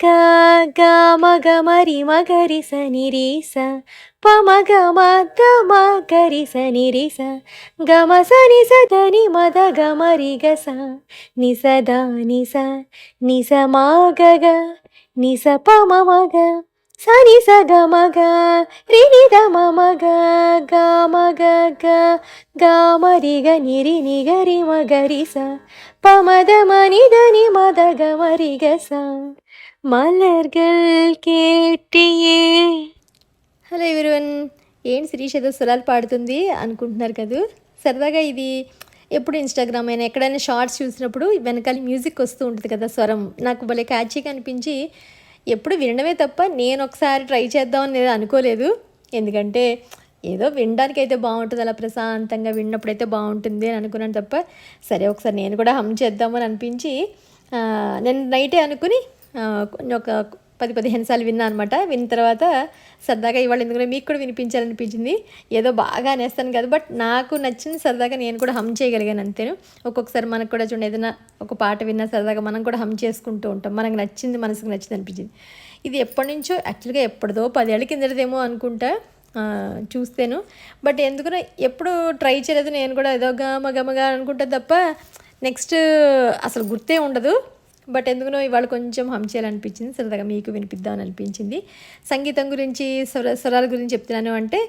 గ గ మగ మరి మగరి స నిరి స. ప మగ మద మగరి స నిరి స. గమ స ని స ద ని మద గ మరి గ స. ని స ద ని స. ని స మా గ గ. ని స ప మ మ గ. స ని స గ మ గ. రి ని ద మ మ గ. గ మ గ గ. గ మ రి గ ని ప మలర్గల్ కేటియే హలో ఎవరివన్ ఏంటి శిరీష్ ఏదో స్వరాలు పాడుతుంది అనుకుంటున్నారు కదా సరదాగా ఇది ఎప్పుడు ఇన్స్టాగ్రామ్ అయినా ఎక్కడైనా షార్ట్స్ చూసినప్పుడు వెనకాల మ్యూజిక్ వస్తూ ఉంటుంది కదా స్వరం నాకు భలే క్యాచీగా అనిపించి ఎప్పుడు వినడమే తప్ప నేను ఒకసారి ట్రై చేద్దామని నేను అనుకోలేదు ఎందుకంటే ఏదో వినడానికి అయితే బాగుంటుంది అలా ప్రశాంతంగా విన్నప్పుడైతే బాగుంటుంది అని అనుకున్నాను తప్ప సరే ఒకసారి నేను కూడా హమ్ చేద్దామని అనిపించి నేను నైటే అనుకుని ఒక పది పదిహేను సార్లు విన్నా అనమాట విన్న తర్వాత సరదాగా ఇవాళ ఎందుకంటే మీకు కూడా వినిపించాలనిపించింది. ఏదో బాగా అనేస్తాను కదా బట్ నాకు నచ్చింది సరదాగా నేను కూడా హమ్ చేయగలిగాను అంతేను. ఒక్కొక్కసారి మనకు కూడా చూడండి ఏదైనా ఒక పాట విన్నా సరదాగా మనం కూడా హమ్ చేసుకుంటూ ఉంటాం. మనకు నచ్చింది మనసుకు నచ్చింది అనిపించింది. ఇది ఎప్పటి నుంచో యాక్చువల్గా ఎప్పటిదో పదేళ్ళ కిందదేమో అనుకుంటా. చూస్తేను. బట్ ఎందుకునో ఎప్పుడు ట్రై చేయలేదు. నేను కూడా ఏదో గమ గమగా తప్ప నెక్స్ట్ అసలు గుర్తే ఉండదు. బట్ ఎందుకునో ఇవాళ కొంచెం హమ్ చేయాలనిపించింది. సరదాగా మీకు వినిపిద్దామని అనిపించింది. సంగీతం గురించి స్వర స్వరాల గురించి చెప్తున్నాను అంటే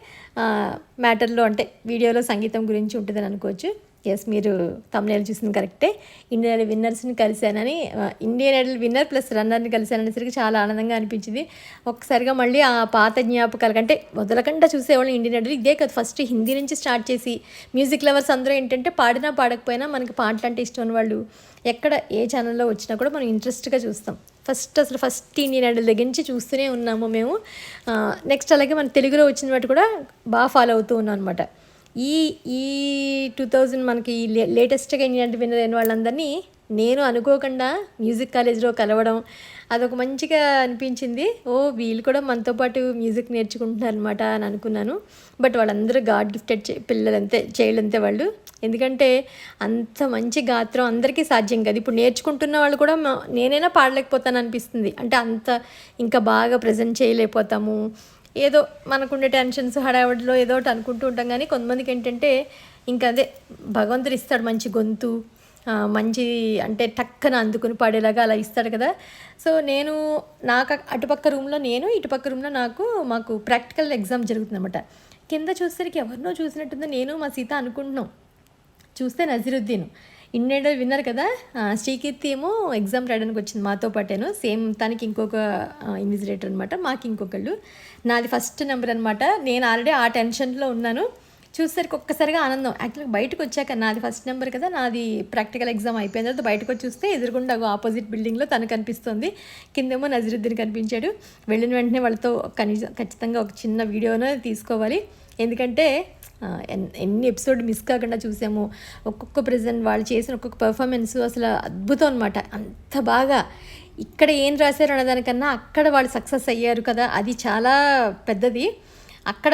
మ్యాటర్లో అంటే వీడియోలో సంగీతం గురించి ఉంటుందని అనుకోవచ్చు. ఎస్ మీరు తమిళనాడు చూసింది కరెక్టే ఇండియన్ ఐడల్ విన్నర్స్ని కలిశానని ఇండియన్ ఐడల్ విన్నర్ ప్లస్ రన్నర్ని కలిశాననేసరికి చాలా ఆనందంగా అనిపించింది. ఒక్కసారిగా మళ్ళీ ఆ పాత జ్ఞాపకాలు అంటే వదలకుండా చూసేవాళ్ళు ఇండియన్ ఐడల్ ఇదే కదా. ఫస్ట్ హిందీ నుంచి స్టార్ట్ చేసి మ్యూజిక్ లవర్స్ అందరూ ఏంటంటే పాడినా పాడకపోయినా మనకి పాటలు అంటే ఇష్టం వాళ్ళు. ఎక్కడ ఏ ఛానల్లో వచ్చినా కూడా మనం ఇంట్రెస్ట్గా చూస్తాం. ఫస్ట్ అసలు ఫస్ట్ ఇండియన్ ఐడల్ దగ్గర నుంచి చూస్తూనే ఉన్నాము మేము. నెక్స్ట్ అలాగే మన తెలుగులో వచ్చిన వాటి కూడా బాగా ఫాలో అవుతూ ఉన్నాం అనమాట ఈ ఈ టూ థౌజండ్ మనకి లే లేటెస్ట్గా ఇండియన్ విన్నర్ అయిన వాళ్ళందరినీ నేను అనుకోకుండా మ్యూజిక్ కాలేజ్లో కలవడం అదొక మంచిగా అనిపించింది. ఓ వీళ్ళు కూడా మనతో పాటు మ్యూజిక్ నేర్చుకుంటున్నారు అనమాట అని అనుకున్నాను. బట్ వాళ్ళందరూ గాడ్ గిఫ్టెడ్ పిల్లలంతే చైల్డ్ అంతే వాళ్ళు. ఎందుకంటే అంత మంచి గాత్రం అందరికీ సాధ్యం కాదు. ఇప్పుడు నేర్చుకుంటున్న వాళ్ళు కూడా నేనైనా పాడలేకపోతాను అనిపిస్తుంది అంటే అంత ఇంకా బాగా ప్రజెంట్ చేయలేకపోతాము. ఏదో మనకుండే టెన్షన్స్ హడావిడిలో ఏదో ఒకటి అనుకుంటూ ఉంటాం. కానీ కొంతమందికి ఏంటంటే ఇంకా అదే భగవంతుడు ఇస్తాడు మంచి గొంతు మంచి అంటే టక్కన అందుకుని పాడేలాగా అలా ఇస్తాడు కదా. సో నేను నాకు అటుపక్క రూమ్లో నేను ఇటుపక్క రూమ్లో నాకు మాకు ప్రాక్టికల్ ఎగ్జామ్ జరుగుతుందన్నమాట. కింద చూసేసరికి ఎవరినో చూసినట్టుందో. నేను మా సీత అనుకుంటున్నాం. చూస్తే నజీరుద్దీన్. ఇన్నేడో విన్నారు కదా? శ్రీకీర్తి ఏమో ఎగ్జామ్ రాయడానికి వచ్చింది మాతో పాటేను. సేమ్ తనకి ఇంకొక ఇన్విజిలేటర్ అనమాట మాకు ఇంకొకళ్ళు. నాది ఫస్ట్ నెంబర్ అనమాట నేను ఆల్రెడీ ఆ టెన్షన్లో ఉన్నాను. చూసేసరికి ఒక్కసారిగా ఆనందం. యాక్చువల్గా బయటకు వచ్చాక నాది ఫస్ట్ నెంబర్ కదా నాది ప్రాక్టికల్ ఎగ్జామ్ అయిపోయిన తర్వాత బయటకు వచ్చి చూస్తే ఎదురుగుండా ఆపోజిట్ బిల్డింగ్లో తను కనిపిస్తుంది. కిందేమో నజరుద్దీన్ కనిపించాడు. వెళ్ళిన వెంటనే వాళ్ళతో కనీసం ఖచ్చితంగా ఒక చిన్న వీడియోను తీసుకోవాలి. ఎందుకంటే ఎన్ని ఎపిసోడ్ మిస్ కాకుండా చూసాము. ఒక్కొక్క ప్రజెంట్ వాళ్ళు చేసిన ఒక్కొక్క పర్ఫార్మెన్స్ అసలు అద్భుతం అనమాట అంత బాగా ఇక్కడ ఏం రాశారు అన్నదానికన్నా అక్కడ వాళ్ళు సక్సెస్ అయ్యారు కదా అది చాలా పెద్దది. అక్కడ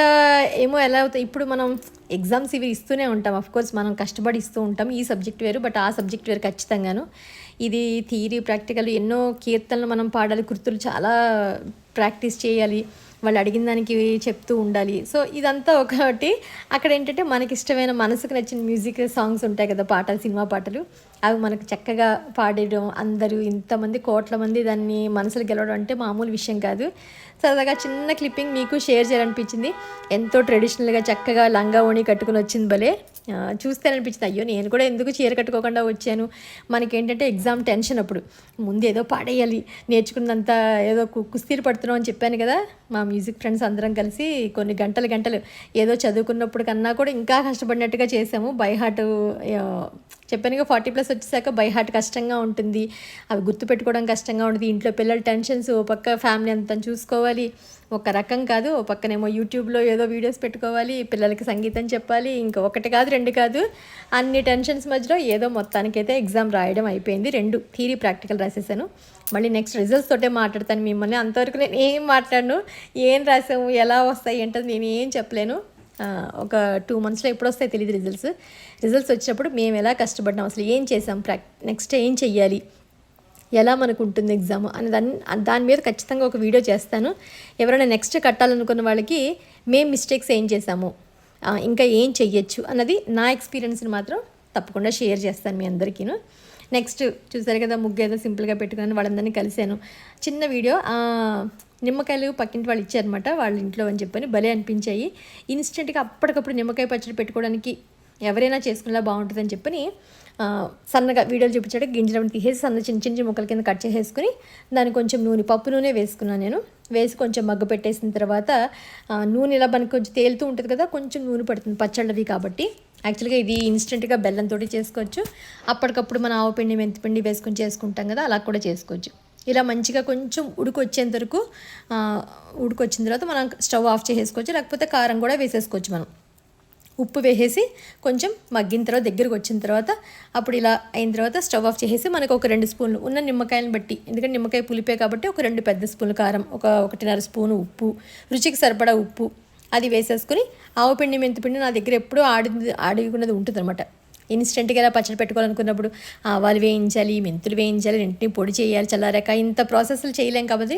ఏమో ఎలా అవుతాయి ఇప్పుడు మనం ఎగ్జామ్స్ ఇవి ఇస్తూనే ఉంటాం. అఫ్ కోర్స్ మనం కష్టపడి ఇస్తూ ఉంటాం. ఈ సబ్జెక్ట్ వేరు బట్ ఆ సబ్జెక్ట్ వేరు ఖచ్చితంగాను. ఇది థియరీ ప్రాక్టికల్ ఎన్నో కీర్తనలు మనం పాడాలి కృతులు చాలా ప్రాక్టీస్ చేయాలి. వాళ్ళు అడిగిన దానికి చెప్తూ ఉండాలి. సో ఇదంతా ఒకటి. అక్కడ ఏంటంటే మనకి ఇష్టమైన మనసుకు నచ్చిన మ్యూజిక్ సాంగ్స్ ఉంటాయి కదా పాటలు సినిమా పాటలు. అవి మనకు చక్కగా పాడేయడం అందరూ ఇంతమంది కోట్ల మంది దాన్ని మనసులు గెలవడం అంటే మామూలు విషయం కాదు. సరదాగా చిన్న క్లిప్పింగ్ మీకు షేర్ చేయాలనిపించింది. ఎంతో ట్రెడిషనల్గా చక్కగా లంగా ఓణి కట్టుకుని వచ్చింది భలే. చూస్తే అనిపించింది అయ్యో నేను కూడా ఎందుకు చీర కట్టుకోకుండా వచ్చాను? మనకేంటంటే ఎగ్జామ్ టెన్షన్ అప్పుడు. ముందు ఏదో పాడేయాలి నేర్చుకున్నంత ఏదో కు- కుస్తీలు పడుతున్నాం అని చెప్పాను కదా. మా మ్యూజిక్ ఫ్రెండ్స్ అందరం కలిసి కొన్ని గంటలు గంటలు ఏదో చదువుకున్నప్పుడు కన్నా కూడా ఇంకా కష్టపడినట్టుగా చేసాము. బై హార్ట్ చెప్పానుగా ఫార్టీ ప్లస్ వచ్చేసాక బై హార్ట్ కష్టంగా ఉంటుంది. అవి గుర్తుపెట్టుకోవడం కష్టంగా ఉంటుంది. ఇంట్లో పిల్లల టెన్షన్స్ ఓ పక్క ఫ్యామిలీ అంతా చూసుకోవాలి. ఒక రకం కాదు ఓ పక్కనేమో యూట్యూబ్లో ఏదో వీడియోస్ పెట్టుకోవాలి పిల్లలకి సంగీతం చెప్పాలి ఇంకా ఒకటి కాదు రెండు కాదు. అన్ని టెన్షన్స్ మధ్యలో ఏదో మొత్తానికైతే ఎగ్జామ్ రాయడం అయిపోయింది. రెండు థీరీ ప్రాక్టికల్ రాసేసాను. మళ్ళీ నెక్స్ట్ రిజల్ట్స్ తోటే మాట్లాడతాను మిమ్మల్ని. అంతవరకు నేను ఏం మాట్లాడను ఏం రాసాము ఎలా వస్తాయి ఏంటో నేను ఏం చెప్పలేను. ఒక టూ మంత్స్లో ఎప్పుడు వస్తాయి తెలియదు రిజల్ట్స్ రిజల్ట్స్ వచ్చినప్పుడు మేము ఎలా కష్టపడ్డాం అసలు ఏం చేసాం ప్రాక్ నెక్స్ట్ ఏం చెయ్యాలి ఎలా మనకు ఉంటుంది ఎగ్జామ్ అని దాని దాని మీద ఖచ్చితంగా ఒక వీడియో చేస్తాను. ఎవరైనా నెక్స్ట్ కట్టాలనుకున్న వాళ్ళకి మేము మిస్టేక్స్ ఏం చేసాము ఇంకా ఏం చెయ్యొచ్చు అన్నది నా ఎక్స్పీరియన్స్ని మాత్రం తప్పకుండా షేర్ చేస్తాను మీ అందరికీను. నెక్స్ట్ చూసారు కదా ముగ్గు ఏదో సింపుల్గా పెట్టుకున్నాను వాళ్ళందరినీ కలిశాను. చిన్న వీడియో నిమ్మకాయలు పక్కింటి వాళ్ళు ఇచ్చారనమాట వాళ్ళ ఇంట్లో అని చెప్పని భలే అనిపించాయి. ఇన్స్టెంట్గా అప్పటికప్పుడు నిమ్మకాయ పచ్చడి పెట్టుకోవడానికి ఎవరైనా చేసుకునేలా బాగుంటుందని చెప్పని సన్నగా వీడియోలు చూపించాడు. గింజలను తీసేసి సన్న చిన్న చిన్న ముక్కల కింద కట్ చేసేసుకుని దాన్ని కొంచెం నూనె పప్పు నూనె వేసుకున్నాను నేను. వేసి కొంచెం మగ్గ పెట్టేసిన తర్వాత నూనె ఇలా మనకి కొంచెం తేలుతూ ఉంటుంది కదా కొంచెం నూనె పడుతుంది పచ్చళ్ళవి కాబట్టి. యాక్చువల్గా ఇది ఇన్స్టెంట్గా బెల్లంతో చేసుకోవచ్చు. అప్పటికప్పుడు మన ఆవు పిండి మెంతిపిండి వేసుకొని చేసుకుంటాం కదా అలా కూడా చేసుకోవచ్చు. ఇలా మంచిగా కొంచెం ఉడికొచ్చేంత వరకు ఉడికొచ్చిన తర్వాత మనం స్టవ్ ఆఫ్ చేసేసుకోవచ్చు లేకపోతే కారం కూడా వేసేసుకోవచ్చు మనం. ఉప్పు వేసేసి కొంచెం మగ్గిన తర్వాత దగ్గరకు వచ్చిన తర్వాత అప్పుడు ఇలా అయిన తర్వాత స్టవ్ ఆఫ్ చేసేసి మనకు ఒక రెండు స్పూన్లు ఉన్న నిమ్మకాయలను బట్టి. ఎందుకంటే నిమ్మకాయ పులిపే కాబట్టి ఒక రెండు పెద్ద స్పూన్లు కారం ఒక ఒకటిన్నర స్పూను ఉప్పు రుచికి సరిపడా ఉప్పు అది వేసేసుకుని ఆవు పిండి మెంతిపిండి నా దగ్గర ఎప్పుడూ ఆడి ఆడుకున్నది ఉంటుంది అనమాట ఇన్స్టెంట్గా ఇలా పచ్చడి పెట్టుకోవాలనుకున్నప్పుడు ఆవాలు వేయించాలి మెంతులు వేయించాలి రెంటిని పొడి చేయాలి చల్లారాక ఇంత ప్రాసెస్లు చేయలేం కాబట్టి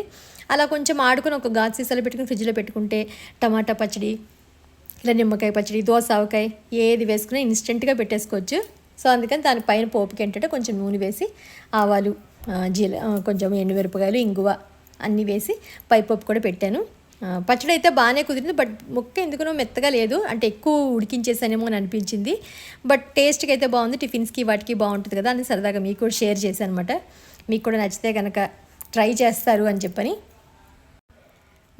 అలా కొంచెం ఆడుకుని ఒక గాజు సీసాలో పెట్టుకుని ఫ్రిడ్జ్లో పెట్టుకుంటే టమాటా పచ్చడి ఇలా నిమ్మకాయ పచ్చడి దోస ఆవకాయ ఏది వేసుకున్నా ఇన్స్టెంట్గా పెట్టేసుకోవచ్చు. సో అందుకని దానిపైన పోపుకి ఏంటంటే కొంచెం నూనె వేసి ఆవాలు జీల కొంచెం ఎండుమిరపకాయలు ఇంగువ అన్నీ వేసి పైపప్పు కూడా పెట్టాను. పచ్చడి అయితే బాగానే కుదిరింది బట్ ముక్క ఎందుకునో మెత్తగా లేదు. అంటే ఎక్కువ ఉడికించేసానేమో అని అనిపించింది. బట్ టేస్ట్కి అయితే బాగుంది టిఫిన్స్కి వాటికి బాగుంటుంది కదా అని సరదాగా మీకు కూడా షేర్ చేశాను అనమాట మీకు కూడా నచ్చితే కనుక ట్రై చేస్తారు అని చెప్పని.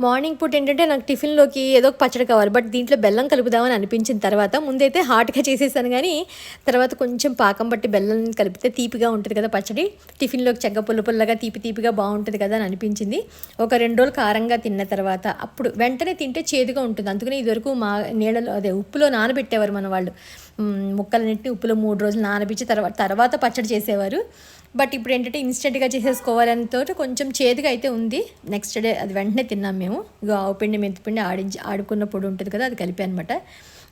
మార్నింగ్ పూట ఏంటంటే నాకు టిఫిన్లోకి ఏదో ఒక పచ్చడి కావాలి. బట్ దీంట్లో బెల్లం కలుపుదామని అనిపించిన తర్వాత ముందైతే హాట్గా చేసేసాను కానీ తర్వాత కొంచెం పాకం బట్టి బెల్లం కలిపితే తీపిగా ఉంటుంది కదా పచ్చడి. టిఫిన్లోకి చెగ్గ పుల్ల పుల్లగా తీపి తీపిగా బాగుంటుంది కదా అని అనిపించింది. ఒక రెండు రోజులు కారంగా తిన్న తర్వాత అప్పుడు వెంటనే తింటే చేదుగా ఉంటుంది. అందుకని ఇదివరకు మా నీళ్ళలో అదే ఉప్పులో నానబెట్టేవారు మన వాళ్ళు. ముక్కలన్నింటినీ ఉప్పులో మూడు రోజులు నానబెట్టి తర్వాత తర్వాత పచ్చడి చేసేవారు. బట్ ఇప్పుడు ఏంటంటే ఇన్స్టెంట్గా చేసేసుకోవాలని తోట కొంచెం చేదుగా అయితే ఉంది. నెక్స్ట్ డే అది వెంటనే తిన్నాం మేము. ఇగో ఆవు పిండి మెంతిపిండి ఆడించి ఆడుకున్న పొడి ఉంటుంది కదా అది కలిపి అనమాట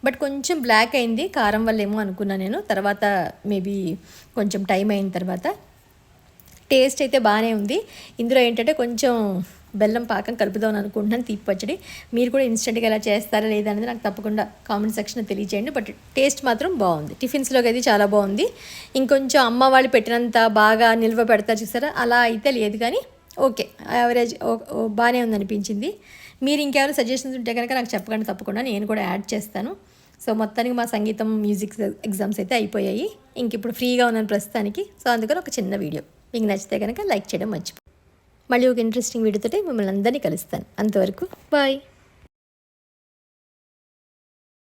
బట్ కొంచెం బ్లాక్ అయింది. కారం వల్ల ఏమో అనుకున్నా నేను. తర్వాత మేబీ కొంచెం టైం అయిన తర్వాత. టేస్ట్ అయితే బాగానే ఉంది. ఇందులో ఏంటంటే కొంచెం బెల్లం పాకం కలుపుదాం అనుకుంటున్నాను తీపి పచ్చడి. మీరు కూడా ఇన్స్టెంట్గా ఎలా చేస్తారా లేదా అనేది నాకు తప్పకుండా కామెంట్ సెక్షన్లో తెలియజేయండి. బట్ టేస్ట్ మాత్రం బాగుంది. టిఫిన్స్లోకి అయితే చాలా బాగుంది. ఇంకొంచెం అమ్మ వాళ్ళు పెట్టినంత బాగా నిల్వ పెడతారు చూసారా? అలా అయితే లేదు కానీ ఓకే యావరేజ్ బాగానే ఉందనిపించింది. మీరు ఇంకెవరైనా సజెషన్స్ ఉంటే కనుక నాకు చెప్పకండి తప్పకుండా. నేను కూడా యాడ్ చేస్తాను. సో మొత్తానికి మా సంగీతం మ్యూజిక్ ఎగ్జామ్స్ అయితే అయిపోయాయి. ఇంక ఇప్పుడు ఫ్రీగా ఉన్నాను ప్రస్తుతానికి. సో అందుకని ఒక చిన్న వీడియో మీకు నచ్చితే కనుక లైక్ చేయడం మర్చిపో మళ్ళీ ఒక ఇంట్రెస్టింగ్ వీడియోతో మిమ్మల్ని అందరినీ కలుస్తాను. అంతవరకు బాయ్